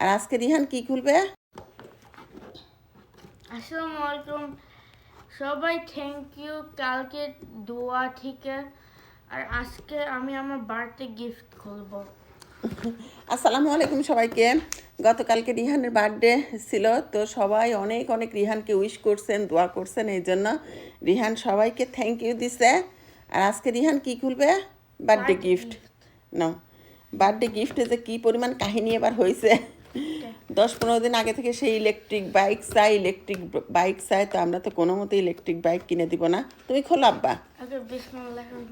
আর আজকে রিহান কি খুলবে? আসসালামু আলাইকুম। সবাই থ্যাংক ইউ কালকে দোয়া থেকে আর আজকে আমি আমার বার্থডে গিফট খুলবো। আসসালামু আলাইকুম সবাইকে। গতকালকে রিহানের বার্থডে ছিল তো সবাই অনেক অনেক রিহানকে উইশ করছেন দোয়া করছেন এই জন্য রিহান সবাইকে থ্যাংক ইউ দিছে। আর আজকে রিহান কি খুলবে? বার্থডে গিফট না বার্থডে গিফটে যে কী পরিমাণ কাহিনী এবার হয়েছে দশ পনেরো দিন আগে থেকে সেই ইলেকট্রিক বাইক চাই ইলেকট্রিক বাইক চাই তো আমরা তো কোনো মতে ইলেকট্রিক বাইক কিনে দিব না। তুমি খোলো আব্বা।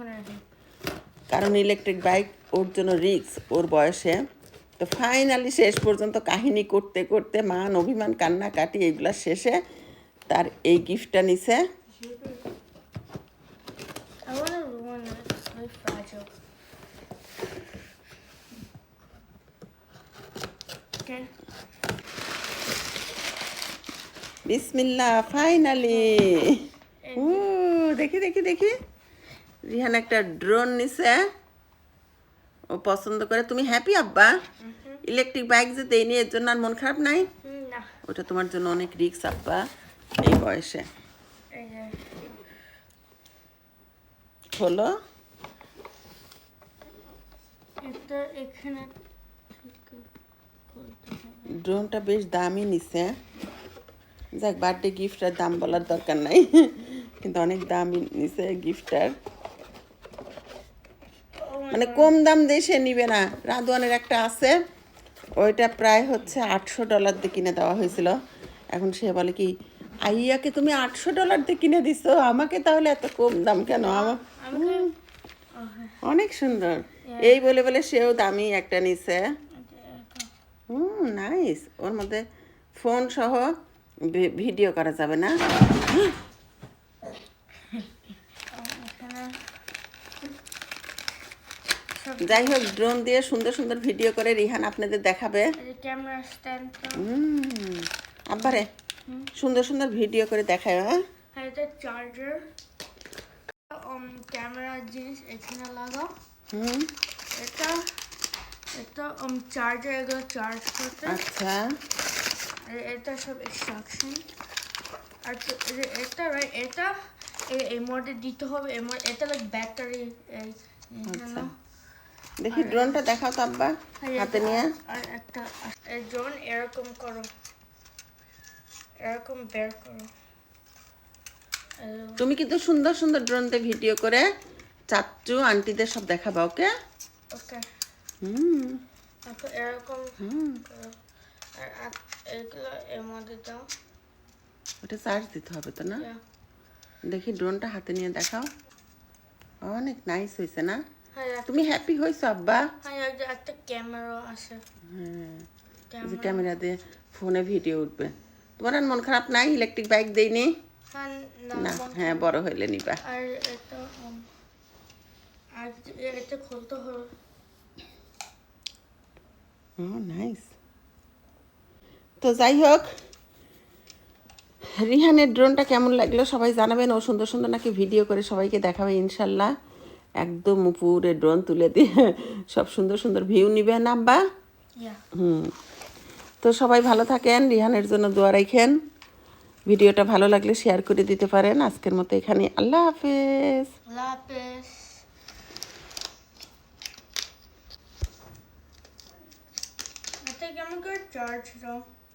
রহিম কারণ ইলেকট্রিক বাইক ওর জন্য রিক্স ওর বয়সে। তো ফাইনালি শেষ পর্যন্ত কাহিনী করতে করতে মান অভিমান কান্নাকাটি এগুলা শেষে তার এই গিফটটা নিছে। Okay. বিসমিল্লা ফাইনালি ও দেখি দেখি দেখি। রিহান একটা ড্রোন নিছে। ও পছন্দ করে। তুমি হ্যাপি আব্বা? ইলেকট্রিক বাইক যে দেয়নি এর জন্য আর মন খারাপ নাই? ওটা তোমার জন্য অনেক রিক্স আব্বা এই বয়সে। হলো? এটা এখানে। ড্রোনটা বেশ দামি নিছে। যাক বার্থডে গিফটের দাম বলার দরকার নাই। কিন্তু অনেক দামি নিছে গিফটার মানে কম দাম সে নিবে না। রাধওয়ানের একটা আছে। ওইটা প্রায় হচ্ছে আটশো ডলার দিয়ে কিনে দেওয়া হয়েছিল। এখন সে বলে কি আইয়াকে তুমি আটশো ডলার দিয়ে কিনে দিছো? আমাকে তাহলে এত কম দাম কেন? আমার অনেক সুন্দর। এই বলে বলে সেও দামি একটা নিছে। হুম নাইস ওর মধ্যে ফোন সহ ভিডিও করা যাবে না? যাই হোক ড্রোন দিয়ে সুন্দর সুন্দর ভিডিও করে রিহান আপনাদের দেখাবে। আব্বারে সুন্দর সুন্দর ভিডিও করে দেখায় হ্যাঁ? চার্জার ক্যামেরা জিনিস এখানে লাগাও। হুম। এটা এটা চার্জার এগুলো চার্জ করতে আচ্ছা। এটা সব ইনস্ট্রাকশন আর এটা রাইট এটা এই- এই মোডে দিতে হবে এটা লাইক ব্যাটারি এই আচ্ছা। দেখি ড্রোনটা দেখাও তো আব্বা হাতে নিয়ে। আর একটা ড্রোন এরকম করো। এরকম বের করো। তুমি কিন্তু সুন্দর সুন্দর ড্রোন দিয়ে ভিডিও করে চাচ্চু আন্টিদের সব দেখাবা ওকে ওকে হুম। তারপর এরকম হুম। আর এগুলো এর মধ্যে দাও। ওটা চার্জ দিতে হবে তো না? দেখি ড্রোনটা হাতে নিয়ে দেখাও। অনেক নাইস হয়েছে না? হ্যাঁ তুমি হ্যাপি হয়েছো আব্বা? হ্যাঁ একটা ক্যামেরা আছে হ্যাঁ। যে ক্যামেরা দিয়ে ফোনে ভিডিও উঠবে। তোমার আর মন খারাপ নাই? ইলেকট্রিক বাইক দেয়নি হ্যাঁ না না হ্যাঁ বড় হইলে নিবা। আর এটা আর এটা খুলতে হবে। ও নাইস তো যাই হোক রিহানের ড্রোনটা কেমন লাগল সবাই জানাবেন। ও সুন্দর সুন্দর নাকি ভিডিও করে সবাইকে দেখাবে ইনশাল্লাহ। একদম উপরে ড্রোন তুলে দিয়ে সব সুন্দর সুন্দর ভিউ নিবে নাম্বা ইয়া হুম। তো সবাই ভালো থাকেন রিহানের জন্য দোয়া রাখেন। ভিডিওটা ভালো লাগলে শেয়ার করে দিতে পারেন। আজকের মতো এখানে আল্লাহ হাফেজ। আল্লাহ হাফেজ। এটা কেমন করে চার্জ দাও